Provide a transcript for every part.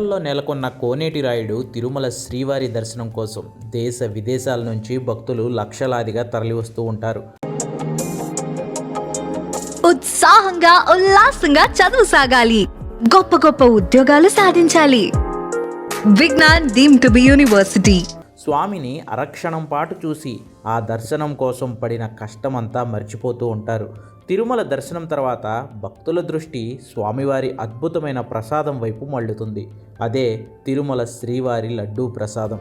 కొండల్లో నెలకొన్న కోనేటి రాయుడు తిరుమల శ్రీవారి దర్శనం కోసం దేశ విదేశాల నుంచి భక్తులు లక్షలాదిగా తరలివస్తూ ఉంటారు. ఉత్సాహంగా ఉల్లాసంగా చదువు సాగాలి. గొప్ప గొప్ప ఉద్యోగాలు సాధించాలి. Vignan deemed to be university. స్వామిని అరక్షణం పాటు చూసి ఆ దర్శనం కోసం పడిన కష్టమంతా మర్చిపోతూ ఉంటారు. తిరుమల దర్శనం తర్వాత భక్తుల దృష్టి స్వామివారి అద్భుతమైన ప్రసాదం వైపు మళ్ళుతుంది. అదే తిరుమల శ్రీవారి లడ్డూ ప్రసాదం.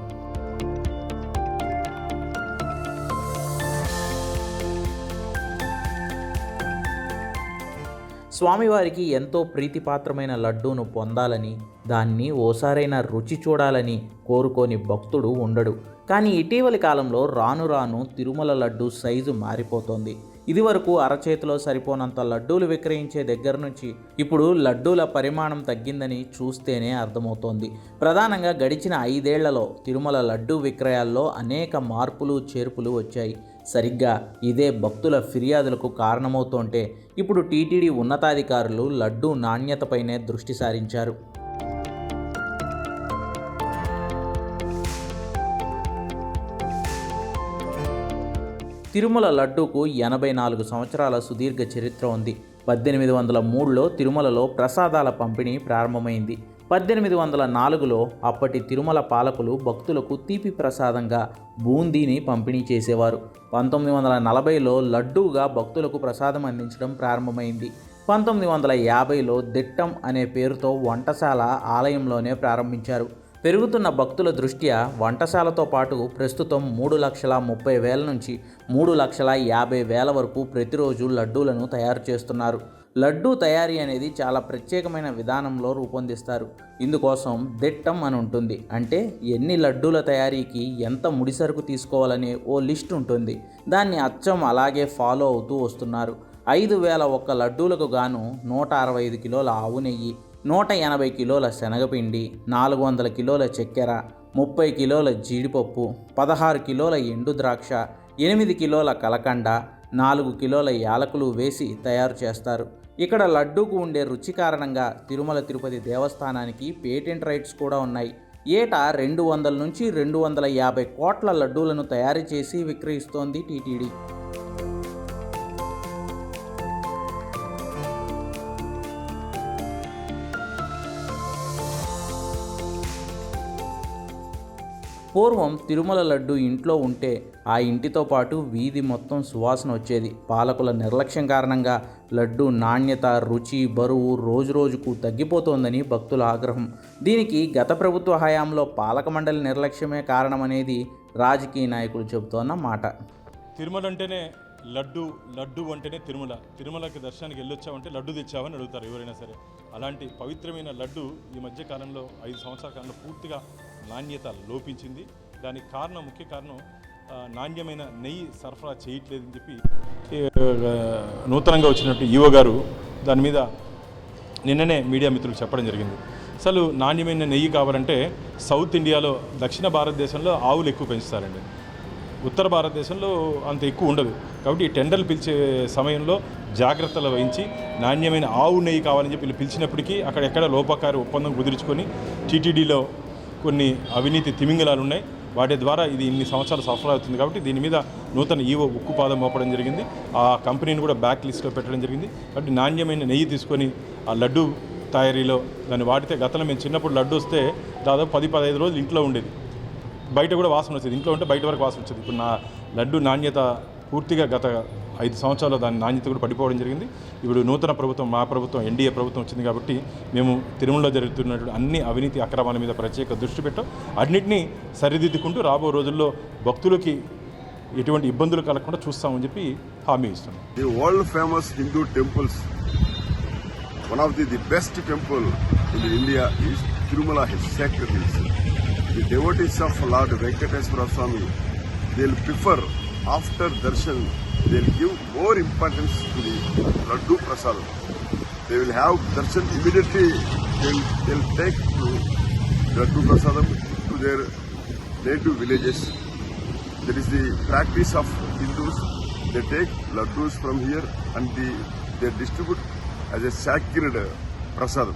స్వామివారికి ఎంతో ప్రీతిపాత్రమైన లడ్డూను పొందాలని దాన్ని ఓసారైనా రుచి చూడాలని కోరుకోని భక్తుడు ఉండడు. కానీ ఇటీవలి కాలంలో రాను రాను తిరుమల లడ్డు సైజు మారిపోతోంది. ఇదివరకు అరచేతిలో సరిపోనంత లడ్డూలు విక్రయించే దగ్గర నుంచి ఇప్పుడు లడ్డూల పరిమాణం తగ్గిందని చూస్తేనే అర్థమవుతోంది. ప్రధానంగా గడిచిన ఐదేళ్ళలో తిరుమల లడ్డూ విక్రయాల్లో అనేక మార్పులు చేర్పులు వచ్చాయి. సరిగ్గా ఇదే భక్తుల ఫిర్యాదులకు కారణమవుతుంటే ఇప్పుడు టీటీడీ ఉన్నతాధికారులు లడ్డూ నాణ్యతపైనే దృష్టి సారించారు. తిరుమల లడ్డూకు ఎనభై నాలుగు సంవత్సరాల సుదీర్ఘ చరిత్ర ఉంది. పద్దెనిమిది వందల మూడులో తిరుమలలో ప్రసాదాల పంపిణీ ప్రారంభమైంది. పద్దెనిమిది వందల నాలుగులో అప్పటి తిరుమల పాలకులు భక్తులకు తీపి ప్రసాదంగా బూందీని పంపిణీ చేసేవారు. పంతొమ్మిది వందల నలభైలో లడ్డూగా భక్తులకు ప్రసాదం అందించడం ప్రారంభమైంది. పంతొమ్మిది వందల యాభైలో దిట్టం అనే పేరుతో వంటశాల ఆలయంలోనే ప్రారంభించారు. పెరుగుతున్న భక్తుల దృష్ట్యా వంటశాలతో పాటు ప్రస్తుతం మూడు లక్షల ముప్పై వేల నుంచి మూడు లక్షల యాభై వేల వరకు ప్రతిరోజు లడ్డూలను తయారు చేస్తున్నారు. లడ్డూ తయారీ అనేది చాలా ప్రత్యేకమైన విధానంలో రూపొందిస్తారు. ఇందుకోసం దిట్టం అని ఉంటుంది. అంటే ఎన్ని లడ్డూల తయారీకి ఎంత ముడిసరుకు తీసుకోవాలనే ఓ లిస్ట్ ఉంటుంది. దాన్ని అచ్చం అలాగే ఫాలో అవుతూ వస్తున్నారు. ఐదు వేల ఒక్క లడ్డూలకు గాను నూట అరవై ఐదు కిలోల ఆవు నెయ్యి నూట ఎనభై కిలోల శనగపిండి నాలుగు వందల కిలోల చక్కెర ముప్పై కిలోల జీడిపప్పు పదహారు కిలోల ఎండు ద్రాక్ష ఎనిమిది కిలోల కలకండ నాలుగు కిలోల యాలకులు వేసి తయారు చేస్తారు. ఇక్కడ లడ్డూకు ఉండే రుచి కారణంగా తిరుమల తిరుపతి దేవస్థానానికి పేటెంట్ రైట్స్ కూడా ఉన్నాయి. ఏటా రెండు వందల నుంచి రెండు వందల యాభై కోట్ల లడ్డూలను తయారు చేసి విక్రయిస్తోంది టీటీడీ. పూర్వం తిరుమల లడ్డు ఇంట్లో ఉంటే ఆ ఇంటితో పాటు వీధి మొత్తం సువాసన వచ్చేది. పాలకుల నిర్లక్ష్యం కారణంగా లడ్డు నాణ్యత రుచి బరువు రోజురోజుకు తగ్గిపోతోందని భక్తుల ఆగ్రహం. దీనికి గత ప్రభుత్వ హయాంలో పాలక మండలి నిర్లక్ష్యమే కారణమనేది రాజకీయ నాయకులు చెబుతోన్న మాట. తిరుమల అంటేనే లడ్డు లడ్డు అంటేనే తిరుమల. తిరుమలకి దర్శనానికి వెళ్ళొచ్చావంటే లడ్డు తెచ్చావని అడుగుతారు ఎవరైనా సరే. అలాంటి పవిత్రమైన లడ్డు ఈ మధ్య కాలంలో ఐదు సంవత్సరాల కాలంలో పూర్తిగా నాణ్యత లోపించింది. దానికి కారణం ముఖ్య కారణం నాణ్యమైన నెయ్యి సరఫరా చేయట్లేదని చెప్పి నూతనంగా వచ్చినట్టు ఈవో గారు దాని మీద నిన్ననే మీడియా మిత్రులు చెప్పడం జరిగింది. అసలు నాణ్యమైన నెయ్యి కావాలంటే సౌత్ ఇండియాలో దక్షిణ భారతదేశంలో ఆవులు ఎక్కువ పెంచుతారండి. ఉత్తర భారతదేశంలో అంత ఎక్కువ ఉండదు. కాబట్టి ఈ టెండర్లు పిలిచే సమయంలో జాగ్రత్తలు వహించి నాణ్యమైన ఆవు నెయ్యి కావాలని చెప్పి పిలిచినప్పటికీ అక్కడ ఎక్కడ లోపకారి ఒప్పందం కుదుర్చుకొని టీటీడీలో కొన్ని అవినీతి తిమింగలాలు ఉన్నాయి. వాటి ద్వారా ఇది ఇన్ని సంవత్సరాలు సఫర్ అవుతుంది కాబట్టి దీని మీద నూతన ఈవో ఉక్కుపాదం మోపడం జరిగింది. ఆ కంపెనీని కూడా బ్యాక్ లిస్ట్లో పెట్టడం జరిగింది. కాబట్టి నాణ్యమైన నెయ్యి తీసుకొని ఆ లడ్డు తయారీలో దాన్ని వాడితే గతంలో మేము చిన్నప్పుడు లడ్డు వస్తే దాదాపు పది పదహైదు రోజులు ఇంట్లో ఉండేది. బయట కూడా వాసన వచ్చేది. ఇంట్లో ఉంటే బయట వరకు వాసన వచ్చేది. ఇప్పుడు నా లడ్డు నాణ్యత పూర్తిగా గత ఐదు సంవత్సరాల దాని నాణ్యత కూడా పడిపోవడం జరిగింది. ఇప్పుడు నూతన ప్రభుత్వం మా ప్రభుత్వం ఎన్డీఏ ప్రభుత్వం వచ్చింది కాబట్టి మేము తిరుమలలో జరుగుతున్నటువంటి అన్ని అవినీతి అక్రమాల మీద ప్రత్యేక దృష్టి పెట్టాం. అన్నింటినీ సరిదిద్దుకుంటూ రాబో రోజుల్లో భక్తులకి ఎటువంటి ఇబ్బందులు కలగకుండా చూస్తామని చెప్పి హామీ ఇస్తున్నాం. World famous Hindu temples one of the the best temple in India India Tirumala Tirumala Hills, Sacred Hills. The devotees Dil prefer after darshan darshan, they'll give more importance to the Laddu Prasadam. They will have darshan immediately, they'll, they'll take to Laddu Prasadam to their native villages. That is the practice of Hindus. They take laddus from here and the, they distribute as a sacred prasadam.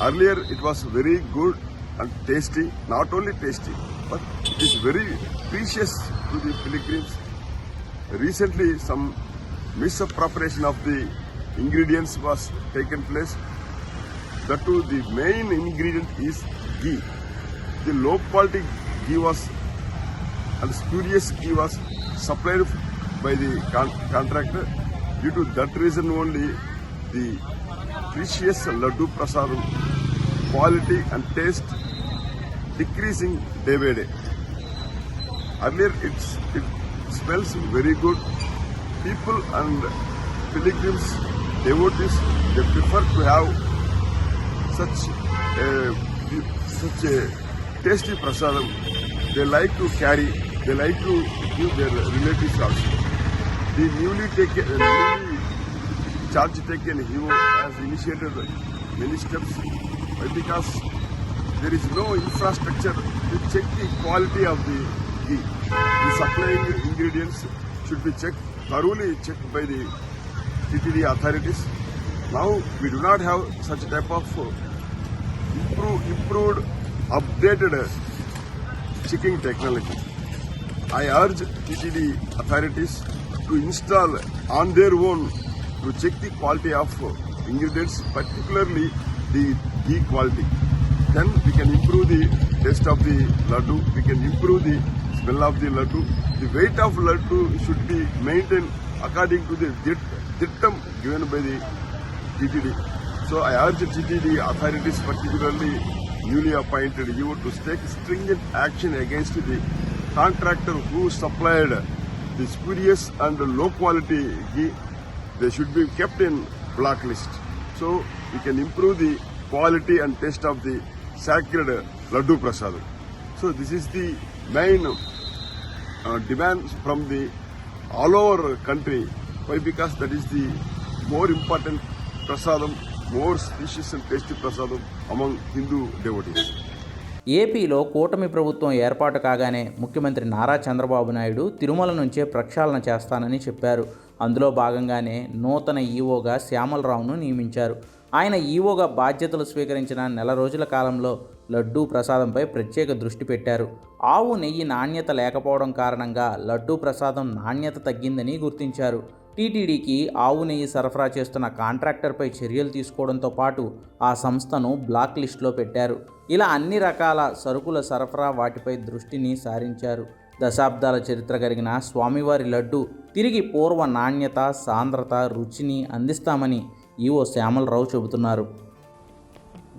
Earlier it was very good and tasty, not only tasty, but it is very precious to the pilgrims. Recently some misappropriation of the ingredients was taken place. That too the main ingredient is ghee. The low quality ghee was and spurious ghee was supplied by the con- contractor. Due to that reason only, the precious laddu prasadam quality and taste decreasing day by day. Earlier it's, it smells very good. People and pilgrims, devotees, they prefer to have such a, such a tasty prasadam. They like to carry, they like to give their relatives also. The newly taken, newly charge taken hero has initiated many steps because there is no infrastructure to check the quality of the ghee. The supplying ingredients should be checked, thoroughly checked by the TTD authorities. Now we do not have such type of uh, improved, improved updated uh, checking technology. I urge TTD authorities to install on their own to check the quality of uh, ingredients, particularly the ghee quality. Then we can improve the taste of the laddu, we can improve the smell of the laddu. The weight of laddu should be maintained according to the dictum given by the TTD. So I urge TTD authorities, particularly newly appointed you, to take stringent action against the contractor who supplied the spurious and low quality ghee. They should be kept in blacklist. So we can improve the quality and taste of the sacred laddu prasadam. So this is the main demand from the all over country why because that is the more important prasadam more specious and tasty prasadam among Hindu devotees ఏపీలో కూటమి ప్రభుత్వం ఏర్పాటు కాగానే ముఖ్యమంత్రి నారా చంద్రబాబు నాయుడు తిరుమల నుంచే ప్రక్షాళన చేస్తానని చెప్పారు. అందులో భాగంగానే నూతన ఈవోగా శ్యామలరావును నియమించారు. ఆయన ఈవోగా బాధ్యతలు స్వీకరించిన నెల రోజుల కాలంలో లడ్డూ ప్రసాదంపై ప్రత్యేక దృష్టి పెట్టారు. ఆవు నెయ్యి నాణ్యత లేకపోవడం కారణంగా లడ్డూ ప్రసాదం నాణ్యత తగ్గిందని గుర్తించారు. టీటీడీకి ఆవు నెయ్యి సరఫరా చేస్తున్న కాంట్రాక్టర్పై చర్యలు తీసుకోవడంతో పాటు ఆ సంస్థను బ్లాక్ లిస్టులో పెట్టారు. ఇలా అన్ని రకాల సరుకుల సరఫరా వాటిపై దృష్టిని సారించారు. దశాబ్దాల చరిత్ర కలిగిన స్వామివారి లడ్డు తిరిగి పూర్వ నాణ్యత సాంద్రత రుచిని అందిస్తామని ఈవో శ్యామలరావు చెబుతున్నారు.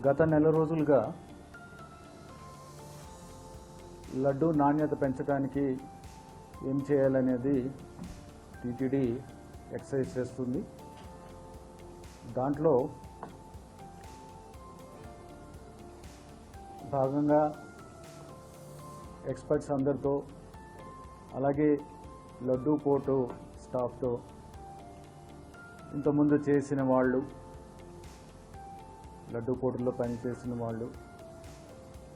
గత నెల రోజులుగా లడ్డు నాణ్యత పెంచడానికి ఏం చేయాలనేది టీటీడీ ఎక్సర్సైజ్ చేస్తుంది. దాంట్లో భాగంగా ఎక్స్పర్ట్స్ అందరితో అలాగే లడ్డు కోర్టు స్టాఫ్తో ఇంతకుముందు చేసిన వాళ్ళు లడ్డు పోటీల్లో పనిచేసిన వాళ్ళు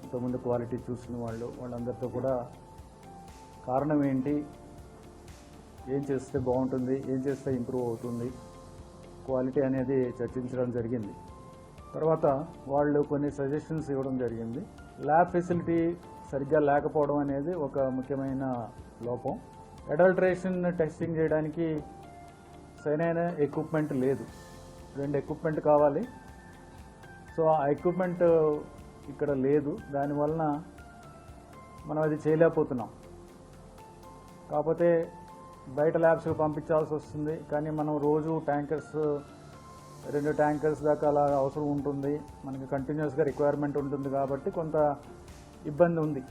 ఇంతకుముందు క్వాలిటీ చూసిన వాళ్ళు వాళ్ళందరితో కూడా కారణం ఏంటి? ఏం చేస్తే బాగుంటుంది? ఏం చేస్తే ఇంప్రూవ్ అవుతుంది? క్వాలిటీ అనేది చర్చించడం జరిగింది. తర్వాత వాళ్ళు కొన్ని సజెషన్స్ ఇవ్వడం జరిగింది. ల్యాబ్ ఫెసిలిటీ సరిగ్గా లేకపోవడం అనేది ఒక ముఖ్యమైన లోపం. అడల్ట్రేషన్ టెస్టింగ్ చేయడానికి సరైన ఎక్విప్మెంట్ లేదు. రెండు ఎక్విప్మెంట్ కావాలి. సో ఆ ఎక్విప్మెంట్ ఇక్కడ లేదు. దానివలన మనం అది చేయలేకపోతున్నాం. కాకపోతే బయట ల్యాబ్స్కి పంపించాల్సి వస్తుంది. కానీ మనం రోజు ట్యాంకర్స్ రెండు ట్యాంకర్స్ దాకా అలా అవసరం ఉంటుంది. మనకి కంటిన్యూస్గా రిక్వైర్మెంట్ ఉంటుంది కాబట్టి కొంత ఇబ్బంది ఉంది.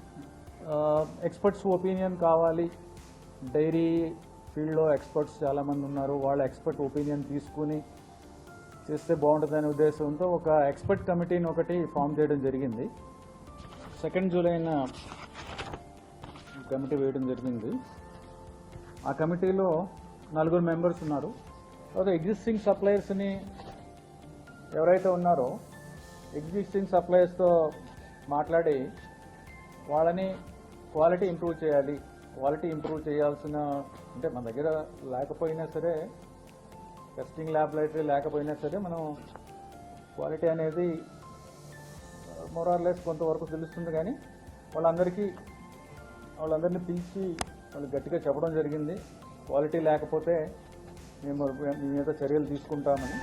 ఎక్స్పర్ట్స్ ఒపీనియన్ కావాలి. డైరీ ఫీల్డ్లో ఎక్స్పర్ట్స్ చాలామంది ఉన్నారు. వాళ్ళ ఎక్స్పర్ట్ ఒపీనియన్ తీసుకుని చేస్తే బాగుంటుందనే ఉద్దేశంతో ఒక ఎక్స్పర్ట్ కమిటీని ఒకటి ఫామ్ చేయడం జరిగింది. సెకండ్ జూలైన కమిటీ వేయడం జరిగింది. ఆ కమిటీలో నలుగురు మెంబర్స్ ఉన్నారు. తర్వాత ఎగ్జిస్టింగ్ సప్లయర్స్ని ఎవరైతే ఉన్నారో ఎగ్జిస్టింగ్ సప్లయర్స్తో మాట్లాడి వాళ్ళని క్వాలిటీ ఇంప్రూవ్ చేయాలి. క్వాలిటీ ఇంప్రూవ్ చేయాల్సిన అంటే మన దగ్గర లేకపోయినా సరే టెస్టింగ్ ల్యాబొరేటరీ లేకపోయినా సరే మనం క్వాలిటీ అనేది మొరార్లెస్ కొంతవరకు తెలుస్తుంది కానీ వాళ్ళందరికీ వాళ్ళందరినీ పిలిచి వాళ్ళు గట్టిగా చెప్పడం జరిగింది. క్వాలిటీ లేకపోతే మేము మీ మీద చర్యలు తీసుకుంటామని.